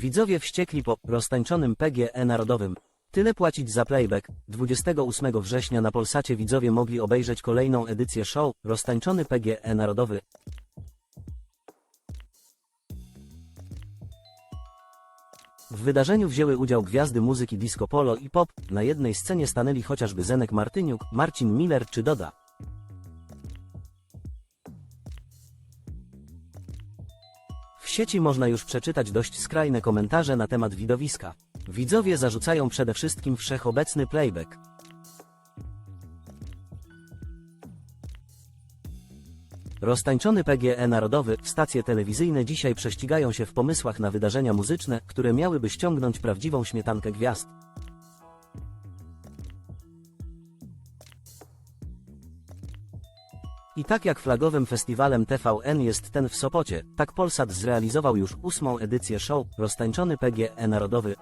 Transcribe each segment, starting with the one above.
Widzowie wściekli po roztańczonym PGE narodowym. Tyle płacić za playback. 28 września na Polsacie widzowie mogli obejrzeć kolejną edycję show Roztańczony PGE narodowy. W wydarzeniu wzięły udział gwiazdy muzyki disco polo i pop. Na jednej scenie stanęli chociażby Zenek Martyniuk, Marcin Miller czy Doda. W sieci można już przeczytać dość skrajne komentarze na temat widowiska. Widzowie zarzucają przede wszystkim wszechobecny playback. Roztańczony PGE Narodowy, stacje telewizyjne dzisiaj prześcigają się w pomysłach na wydarzenia muzyczne, które miałyby ściągnąć prawdziwą śmietankę gwiazd. I tak jak flagowym festiwalem TVN jest ten w Sopocie, tak Polsat zrealizował już ósmą edycję show Roztańczony PGE Narodowy.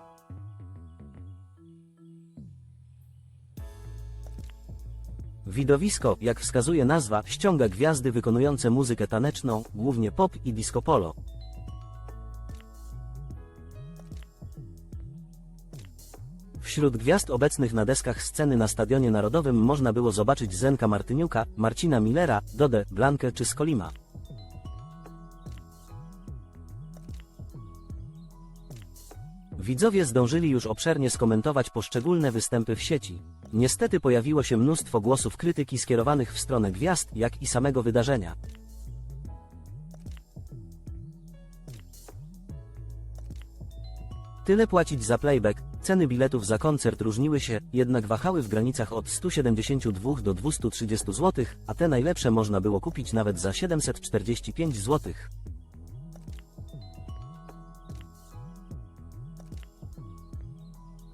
Widowisko, jak wskazuje nazwa, ściąga gwiazdy wykonujące muzykę taneczną, głównie pop i disco polo. Wśród gwiazd obecnych na deskach sceny na Stadionie Narodowym można było zobaczyć Zenka Martyniuka, Marcina Millera, Dodę, Blankę czy Skolima. Widzowie zdążyli już obszernie skomentować poszczególne występy w sieci. Niestety pojawiło się mnóstwo głosów krytyki skierowanych w stronę gwiazd, jak i samego wydarzenia. Tyle płacić za playback, ceny biletów za koncert różniły się, jednak wahały w granicach od 172 do 230 zł, a te najlepsze można było kupić nawet za 745 zł.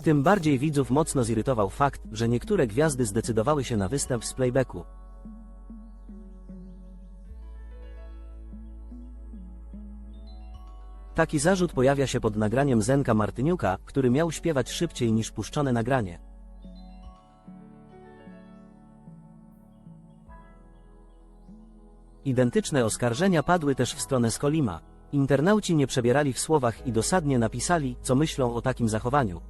Tym bardziej widzów mocno zirytował fakt, że niektóre gwiazdy zdecydowały się na występ z playbacku. Taki zarzut pojawia się pod nagraniem Zenka Martyniuka, który miał śpiewać szybciej niż puszczone nagranie. Identyczne oskarżenia padły też w stronę Skolima. Internauci nie przebierali w słowach i dosadnie napisali, co myślą o takim zachowaniu.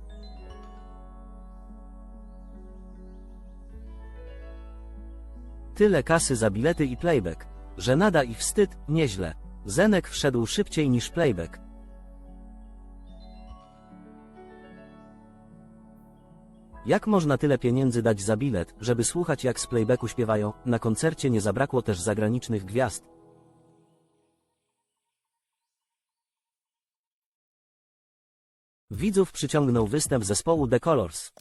Tyle kasy za bilety i playback. Żenada i wstyd, nieźle. Zenek wszedł szybciej niż playback. Jak można tyle pieniędzy dać za bilet, żeby słuchać jak z playbacku śpiewają? Na koncercie nie zabrakło też zagranicznych gwiazd. Widzów przyciągnął występ zespołu The Colors.